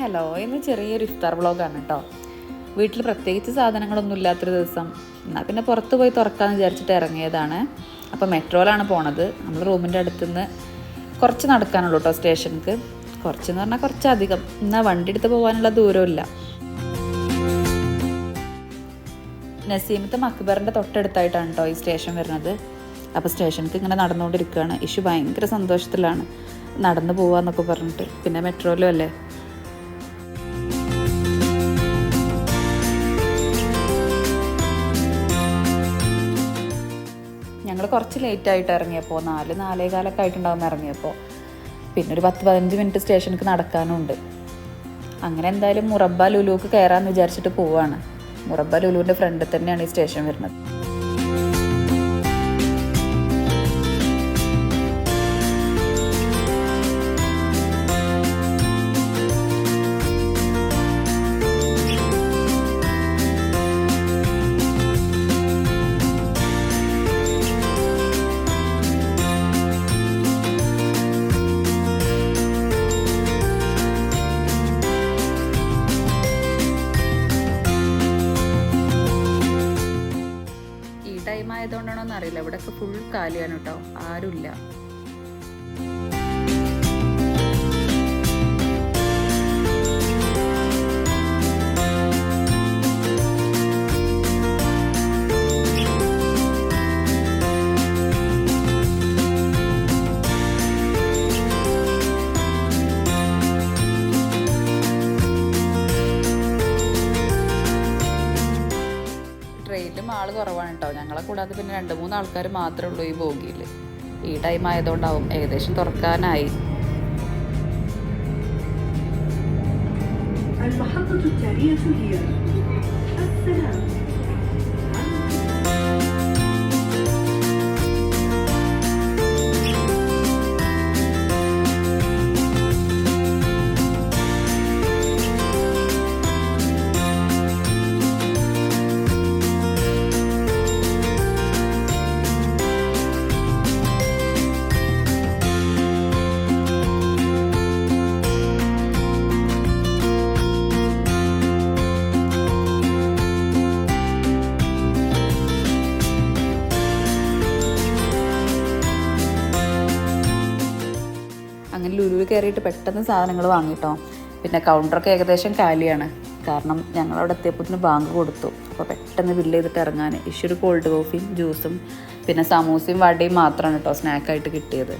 Hello ഇന്ന് ചെറിയൊരു ഇഫ്താർ വ്ളോഗാണ് കേട്ടോ വീട്ടിൽ പ്രത്യേകിച്ച് സാധനങ്ങളൊന്നും ഇല്ലാത്തൊരു ദിവസം. എന്നാൽ പിന്നെ പുറത്ത് പോയി തുറക്കാമെന്ന് വിചാരിച്ചിട്ട് ഇറങ്ങിയതാണ്. അപ്പോൾ മെട്രോയിലാണ് പോണത്. നമ്മൾ റൂമിന്റെ അടുത്തുനിന്ന് കുറച്ച് നടക്കാനുള്ളൂ കേട്ടോ സ്റ്റേഷനിക്ക് കുറച്ചെന്ന് പറഞ്ഞാൽ കുറച്ചധികം. എന്നാൽ വണ്ടി എടുത്ത് പോകാനുള്ള ദൂരമില്ല നസീമത്ത് മക്ബറിന്റെ തൊട്ടടുത്തായിട്ടാണ് കേട്ടോ ഈ സ്റ്റേഷൻ വരുന്നത്. അപ്പോൾ സ്റ്റേഷനിലേക്ക് ഇങ്ങനെ നടന്നുകൊണ്ടിരിക്കുകയാണ്. ഇഷു ഭയങ്കര സന്തോഷത്തിലാണ്. നടന്നു പോവാന്നൊക്കെ പറഞ്ഞിട്ട്. പിന്നെ മെട്രോയിലും അല്ലേ? കുറച്ച് ലേറ്റ് ആയിട്ട് ഇറങ്ങിയപ്പോൾ നാല് നാലേ കാലൊക്കെ ആയിട്ടുണ്ടാവും ഇറങ്ങിയപ്പോൾ പിന്നെ ഒരു പത്ത് പതിനഞ്ച് മിനിറ്റ് സ്റ്റേഷനിലേക്ക് നടക്കാനുണ്ട്. അങ്ങനെ എന്തായാലും മുറബ ലുലുക്ക് കയറാമെന്ന് വിചാരിച്ചിട്ട് പോവാണ്. മുറബ ലുലുവിന്റെ ഫ്രണ്ടിൽ തന്നെയാണ് ഈ സ്റ്റേഷൻ വരുന്നത്. ടൈം ആയതുകൊണ്ടാണോ എന്നറിയില്ല ഇവിടെയൊക്കെ ഫുൾ കാലിയാണ് കേട്ടോ ആരുമില്ല. ട്രെയിനിലും ആൾ കുറവാണ് കേട്ടോ ഞങ്ങളെ കൂടാതെ പിന്നെ രണ്ട് മൂന്ന് ആൾക്കാർ മാത്രമേ ഉള്ളൂ ഈ ബോഗിയിൽ ഈ ടൈം ആയതുകൊണ്ടാവും ഏകദേശം തുറക്കാനായി المحطة التالية هي ലുലുവിൽ കയറിയിട്ട് പെട്ടെന്ന് സാധനങ്ങൾ വാങ്ങിട്ടോ. പിന്നെ കൗണ്ടറൊക്കെ ഏകദേശം കാലിയാണ്. കാരണം ഞങ്ങളവിടെ എത്തിയപ്പോൾ ബാങ്ക് കൊടുത്തു. അപ്പോൾ പെട്ടെന്ന് ബില്ല് ചെയ്തിട്ട് ഇറങ്ങാൻ ഇഷ്യൂ കോൾഡ് കോഫിയും ജ്യൂസും പിന്നെ സമൂസയും വടയും മാത്രമാണ് കേട്ടോ സ്നാക്കായിട്ട് കിട്ടിയത്.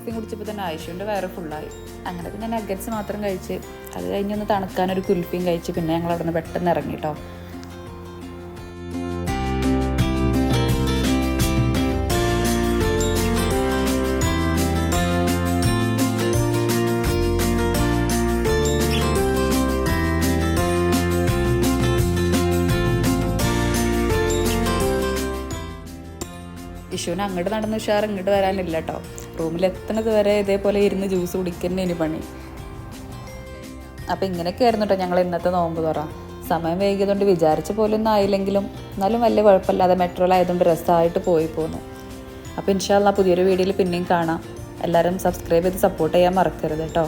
കോഫിയും കുടിച്ചപ്പോൾ തന്നെ ആയിഷുവിന്റെ വയറ് ഫുള്ളായി അങ്ങനെ പിന്നെ നഗറ്റ്സ് മാത്രം കഴിച്ച് അത് കഴിഞ്ഞൊന്ന് തണുക്കാനൊരു കുൽപ്പിയും കഴിച്ച് പിന്നെ ഞങ്ങൾ അവിടെ നിന്ന് പെട്ടെന്ന് ഇറങ്ങി കേട്ടോ വിഷുവിന് അങ്ങോട്ട് നടന്ന് ഉഷാർ ഇങ്ങോട്ട് വരാനില്ല കേട്ടോ റൂമിൽ എത്തണത് വരെ ഇതേപോലെ ഇരുന്ന് ജ്യൂസ് കുടിക്കുന്ന ഇനി പണി. അപ്പം ഇങ്ങനെയൊക്കെ ആയിരുന്നു കേട്ടോ ഞങ്ങൾ ഇന്നത്തെ നോമ്പ് തുറ. സമയം വൈകിയതുകൊണ്ട് വിചാരിച്ച പോലെ ഒന്നും ആയില്ലെങ്കിലും എന്നാലും വലിയ കുഴപ്പമില്ലാതെ മെട്രോയിലായതുകൊണ്ട് രസമായിട്ട് പോയി പോന്നു. അപ്പോൾ ഇൻഷാല്ല പുതിയൊരു വീഡിയോയിൽ പിന്നെയും കാണാം. എല്ലാവരും സബ്സ്ക്രൈബ് ചെയ്ത് സപ്പോർട്ട് ചെയ്യാൻ മറക്കരുത് കേട്ടോ